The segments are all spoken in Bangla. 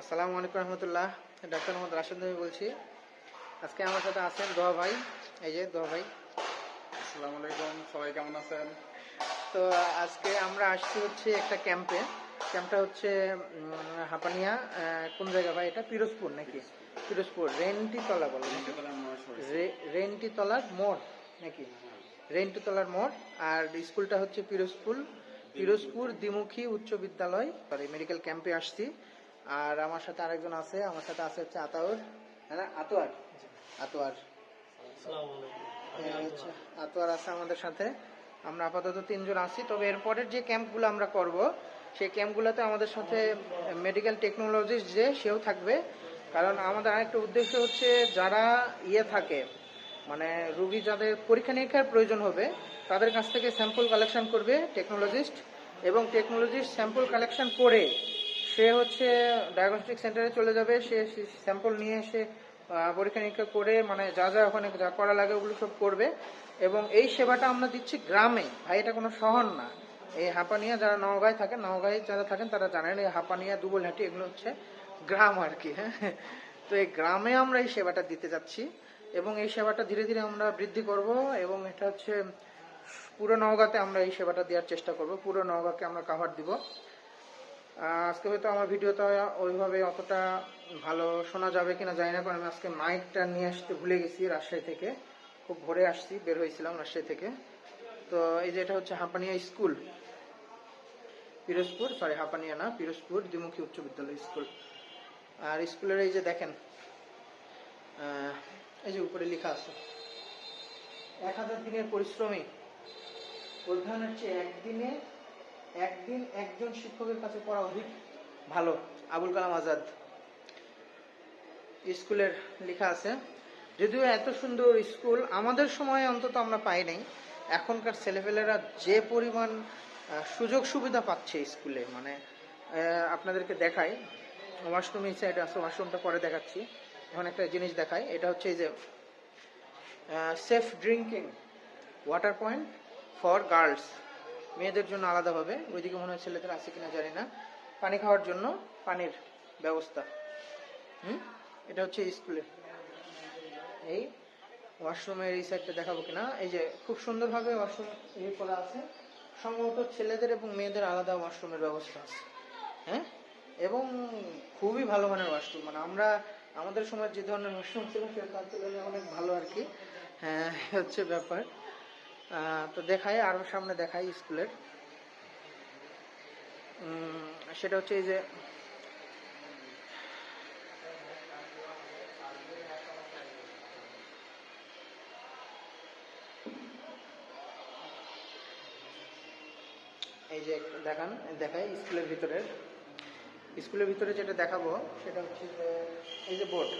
আসসালামু আলাইকুম রহমতুল্লাহ। ডাক্তার মোহাম্মদ রাশেদ নবী বলছি। আজকে আমার সাথে আছেন দোয়া ভাই। এই যে দোয়া ভাই। আসসালামু আলাইকুম সবাই কেমন আছেন? তো আজকে আমরা আসছি হচ্ছে একটা ক্যাম্পে। ক্যাম্পটা হচ্ছে হাপানিয়া কোন জায়গা ভাই এটা? পিরোজপুর নাকি? পিরোজপুর রেন্টিতলা বলে। রেন্টিতলার মোড় নাকি? রেন্টিতলার মোড়। আর স্কুলটা হচ্ছে পিরোজপুর। পিরোজপুর দ্বিমুখী উচ্চ বিদ্যালয় মেডিকেল ক্যাম্পে আসছি। আর আমার সাথে আরেকজন আছে আমার সাথে আছে হচ্ছে আতাউর হ্যাঁ? আতোয়ার? আতোয়ার। আতোয়ার আছে আমাদের সাথে। আমরা আপাতত তিনজন আছি তবে এরপরের যে ক্যাম্পগুলো আমরা করব সেই ক্যাম্পগুলোতে আমাদের সাথে মেডিকেল টেকনোলজিস্ট যে সেও থাকবে। কারণ আমাদের আরেকটা উদ্দেশ্য হচ্ছে যারা ইয়ে থাকে মানে রুগী যাদের পরীক্ষা নিরীক্ষার প্রয়োজন হবে তাদের কাছ থেকে স্যাম্পল কালেকশন করবে টেকনোলজিস্ট এবং টেকনোলজিস্ট স্যাম্পল কালেকশন করে সে হচ্ছে ডায়াগনস্টিক সেন্টারে চলে যাবে, সে স্যাম্পল নিয়ে এসে পরীক্ষা নিরীক্ষা করে মানে যা যা ওখানে যা করা লাগে ওগুলো সব করবে। এবং এই সেবাটা আমরা দিচ্ছি গ্রামে। ভাই, এটা কোনো শহর না। এই হাঁপানিয়া যারা নওগাঁয় থাকেন, নওগাঁয় যারা থাকেন, তারা জানেন এই হাঁপানিয়া, দুবলহাটি এগুলো হচ্ছে গ্রাম আর কি। হ্যাঁ তো এই গ্রামে আমরা এই সেবাটা দিতে যাচ্ছি এবং এই সেবাটা ধীরে ধীরে আমরা বৃদ্ধি করব এবং এটা হচ্ছে পুরো নওগাঁতে আমরা এই সেবাটা দেওয়ার চেষ্টা করব। পুরো নওগাঁকে আমরা কাভার দিব। আজকে হয়তো আমার ভিডিওটা ওইভাবে অতটা ভালো শোনা যাবে কিনা জানি না, কারণ আমি আজকে মাইকটা নিয়ে আসতে ভুলে গেছি রাজশাহী থেকে। খুব ভোরে আসছি, বের হয়েছিলাম রাজশাহী থেকে। তো এই যে এটা হচ্ছে হাঁপানিয়া স্কুল। পিরোজপুর সরি হাঁপানিয়া না, পিরোজপুর, দ্বিমুখী উচ্চ বিদ্যালয় স্কুল। আর স্কুলের এই যে দেখেন এই যে উপরে লেখা আছে, এক হাজার দিনের পরিশ্রমী। অধ্যয়নের চেয়ে একদিনে একদিন একজন শিক্ষকের কাছে পড়া অধিক ভালো। আবুল কালাম আজাদ স্কুলের লেখা আছে, যদিও এত সুন্দর স্কুল, আমাদের সময় অন্তত আমরা পাই নাই। এখনকার ছেলেপেলেরা যে পরিমাণ সুযোগ সুবিধা পাচ্ছে স্কুলে। মানে আপনাদেরকে দেখাই। ওয়াশরুম এই সাইডে আছে, ওয়াশরুমটা পরে দেখাচ্ছি। এখন একটা জিনিস দেখাই, এটা হচ্ছে এই যে safe drinking water point for girls মেয়েদের জন্য আলাদাভাবে ওইদিকে মনে হয় ছেলেদের আছে কিনা জানি না। পানি খাওয়ার জন্য পানির ব্যবস্থা। হুম? এটা হচ্ছে স্কুলে। এই ওয়াশরুমের এই সাইডটা দেখাবো কিনা। এই যে খুব সুন্দরভাবে ওয়াশরুম ইয়ে করা আছে। সম্ভবত ছেলেদের এবং মেয়েদের আলাদা ওয়াশরুমের ব্যবস্থা আছে। হ্যাঁ? এবং খুবই ভালো মানের ওয়াশরুম। মানে আমরা, আমাদের সময় যে ধরনের ওয়াশরুম ছিল সে তার অনেক ভালো আর কি। হ্যাঁ হচ্ছে ব্যাপার। তো দেখাই আরও সামনে দেখাই স্কুলের। সেটা হচ্ছে এই যে এই যে দেখান, দেখাই স্কুলের ভিতরের। স্কুলের ভিতরে যেটা দেখাবো, সেটা হচ্ছে যে, এই যে বোর্ড।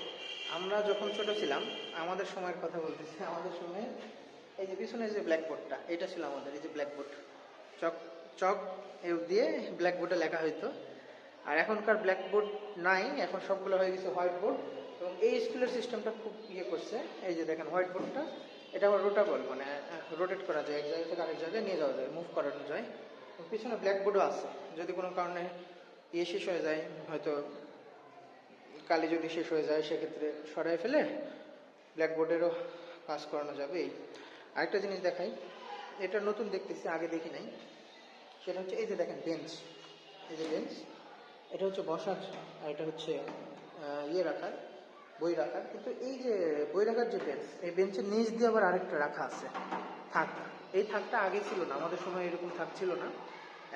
আমরা যখন ছোট ছিলাম, আমাদের সময়ের কথা বলতেছি, আমাদের সময় এই যে পিছনে যে ব্ল্যাকবোর্ডটা এটা ছিল আমাদের, এই যে ব্ল্যাকবোর্ড চক চক দিয়ে ব্ল্যাকবোর্ডে লেখা হইতো। আর এখনকার ব্ল্যাকবোর্ড নাই, এখন সবগুলো হয়ে গেছে হোয়াইট বোর্ড এবং এই স্কুলের সিস্টেমটা খুব ইয়ে করছে, এই যে দেখেন হোয়াইট বোর্ডটা এটা আবার রোটাবল মানে রোটেট করা যায়, এক জায়গা থেকে আরেক জায়গায় নিয়ে যাওয়া যায় মুভ করানো যায়। পিছনে ব্ল্যাকবোর্ডও আছে, যদি কোনো কারণে ইয়ে শেষ হয়ে যায়, হয়তো কালি যদি শেষ হয়ে যায়, সেক্ষেত্রে সরাই ফেলে ব্ল্যাকবোর্ডেরও কাজ করানো যাবে। এই আরেকটা জিনিস দেখাই। এটা নতুন দেখতেছি, আগে দেখি নাই। সেটা হচ্ছে, এই যে দেখেন বেঞ্চ এই যে বেঞ্চ এটা হচ্ছে বসার, আর এটা হচ্ছে ইয়ে রাখার, বই রাখার। কিন্তু এই যে বই রাখার যে বেঞ্চ এই বেঞ্চের নিচ দিয়ে আবার আরেকটা রাখা আছে, থাক। এই থাকটা আগে ছিল না, আমাদের সময় এরকম থাক ছিল না।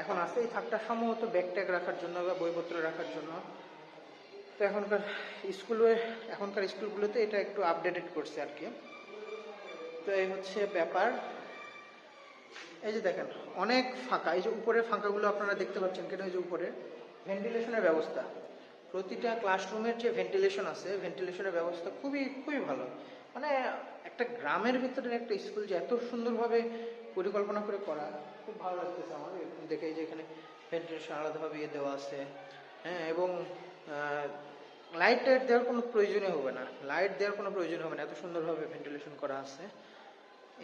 এখন আছে, এই থাকটা সম্ভবত ব্যাগ ট্যাগ রাখার জন্য বা বইপত্র রাখার জন্য। তো এখনকার স্কুলে, এখনকার স্কুলগুলোতে এটা একটু আপডেটেড করছে আর কি। তো এই হচ্ছে ব্যাপার। এই যে দেখেন, অনেক ফাঁকা। এই যে উপরের ফাঁকাগুলো আপনারা দেখতে পাচ্ছেন, কেন এই যে উপরে? ভেন্টিলেশনের ব্যবস্থা। প্রতিটা ক্লাসরুমের যে ভেন্টিলেশন আছে, ভেন্টিলেশনের ব্যবস্থা খুবই খুবই ভালো। মানে একটা গ্রামের ভিতরে একটা স্কুল যে এত সুন্দরভাবে পরিকল্পনা করে করা, খুব ভালো লাগতেছে আমার। এরকম দেখে যে এখানে ভেন্টিলেশন আলাদাভাবে ইয়ে দেওয়া আছে। হ্যাঁ এবং লাইট টাইট দেওয়ার কোনো প্রয়োজনই হবে না। লাইট দেওয়ার কোনো প্রয়োজন হবে না। এত সুন্দরভাবে ভেন্টিলেশন করা আছে।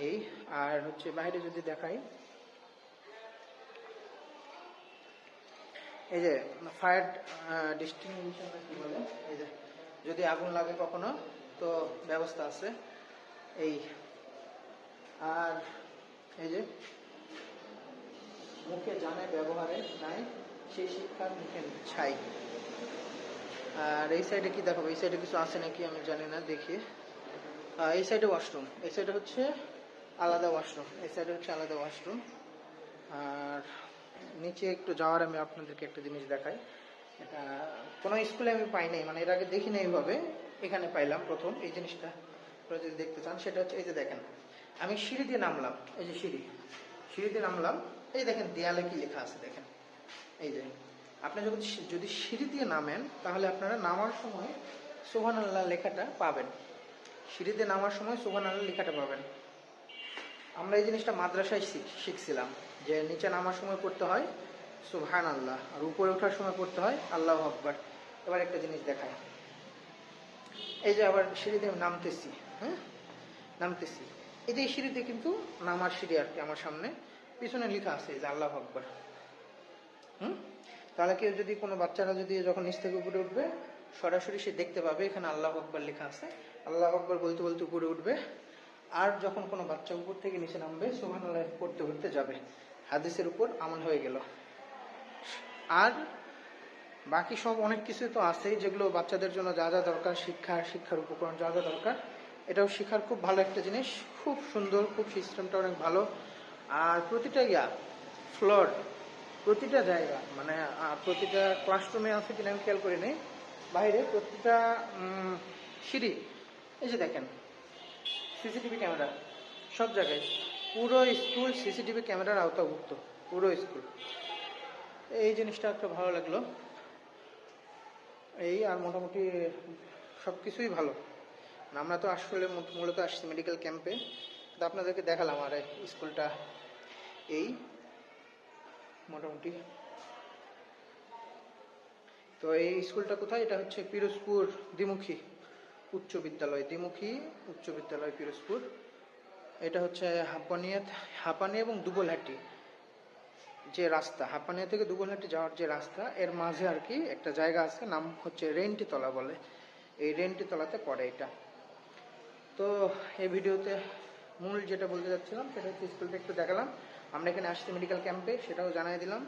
এই, আর হচ্ছে বাইরে যদি দেখাই। এই যে ফায়ার ডিস্টিংশন কি বলে? এই যে, যদি আগুন লাগে কখনো, তো ব্যবস্থা আছে। এই, আর এই যে, মুখে জানে ব্যবহারে নাই, সেই শিক্ষার মুখে ছাই। আর এই সাইডে কি দেখাবো? এই সাইডে কিছু আছে নাকি? আমি জানি না, দেখি। এই সাইডে ওয়াশরুম এই সাইডে হচ্ছে আলাদা ওয়াশরুম, এই সাইডে হচ্ছে আলাদা ওয়াশরুম। আর নিচে একটু যাওয়ার আমি আপনাদেরকে একটা জিনিস দেখাই। এটা কোনো স্কুলে আমি পাই নাই মানে এর আগে দেখি না এইভাবে এখানে পাইলাম প্রথম, এই জিনিসটা যদি দেখতে চান, সেটা হচ্ছে এই যে দেখেন, আমি সিঁড়ি দিয়ে নামলাম, এই যে সিঁড়ি। সিঁড়ি দিয়ে নামলাম, এই দেখেন দেয়ালে কি লেখা আছে, দেখেন। এই যে, আপনি যখন যদি সিঁড়ি দিয়ে নামেন, তাহলে আপনারা নামার সময় সোহান আল্লাহ লেখাটা পাবেন। সিঁড়ি দিয়ে নামার সময় সোহান আল্লাহ লেখাটা পাবেন। আমরা এই জিনিসটা মাদ্রাসায় শিখ- শিখছিলাম, যে নিচে নামার সময় পড়তে হয় সুবহান আল্লাহ আর উপরে ওঠার সময় পড়তে হয়, আল্লাহ আকবার। এবার একটা জিনিস দেখায় এই যে আবার সিঁড়িতে নামতেছি হ্যাঁ? নামতেছি। এই যে সিঁড়িতে কিন্তু নামার সিঁড়ি আর কি আমার সামনে, পিছনে লেখা আছে যে আল্লাহ আকবার। হুম? তাহলে কেউ যদি কোনো বাচ্চারা যদি যখন নিচ থেকে উপরে উঠবে, সরাসরি সে দেখতে পাবে, এখানে আল্লাহ আকবার লেখা আছে। আল্লাহ আকবার বলতে বলতে উপরে উঠবে। আর যখন কোনো বাচ্চা উপর থেকে নিচে নামবে সোহান আল্লাহ পড়তে পড়তে যাবে। হাদিসের উপর আমল হয়ে গেল। আর বাকি সব অনেক কিছুই তো আছেই, যেগুলো বাচ্চাদের জন্য যা যা দরকার, শিক্ষা, শিক্ষার উপকরণ যা যা দরকার, এটাও শেখার খুব ভালো একটা জিনিস। খুব সুন্দর, খুব সিস্টেমটা অনেক ভালো। আর প্রতিটা ইয়া ফ্লোর প্রতিটা জায়গা মানে প্রতিটা ক্লাসরুমে আছে কিনা আমি খেয়াল করি নাই বাইরে প্রতিটা সিঁড়ি, এই যে দেখেন সিসিটিভি ক্যামেরা। সব জায়গায়। পুরো স্কুল সিসিটিভি ক্যামেরার আওতাভুক্ত। পুরো স্কুল। এই জিনিসটা একটা ভালো লাগল। এই আর মোটামুটি সব কিছুই ভালো। আমরা তো আসলে মূলত আসছি মেডিকেল ক্যাম্পে তো আপনাদেরকে দেখালাম আর স্কুলটা। এই মোটামুটি। তো এই স্কুলটা কোথায়? এটা হচ্ছে পিরোজপুর, দ্বিমুখী। উচ্চ বিদ্যালয় দ্বিমুখী, উচ্চ বিদ্যালয় পিরোজপুর। এটা হচ্ছে হাপানিয়া হাপানি এবং দুবলহাটি যে রাস্তা। হাপানিয়া থেকে দুবলহাটি যাওয়ার যে রাস্তা, এর মাঝে আর কি একটা জায়গা আছে, নাম হচ্ছে রেন্টিতলা বলে। এই রেন্টিতলাতে পড়ে এটা। তো এই ভিডিওতে মূল যেটা বলতে যাচ্ছিলাম, সেটা হচ্ছে স্কুলটা একটু দেখালাম। আমরা এখানে আসছি মেডিকেল ক্যাম্পে সেটাও জানাই দিলাম।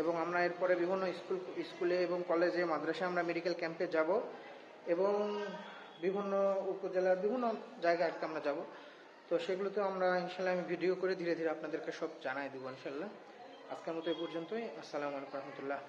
এবং আমরা এরপরে বিভিন্ন স্কুল, স্কুলে এবং কলেজে, মাদ্রাসায় আমরা মেডিকেল ক্যাম্পে যাব। এবং বিভিন্ন উপজেলার বিভিন্ন জায়গায় আজকে আমরা যাব। তো সেগুলোতে আমরা ইনশাল্লাহ আমি ভিডিও করে ধীরে ধীরে আপনাদেরকে সব জানাই দেবো ইনশাল্লাহ আজকের মতো এই পর্যন্তই। আসসালামু আলাইকুম রহমতুল্লাহ।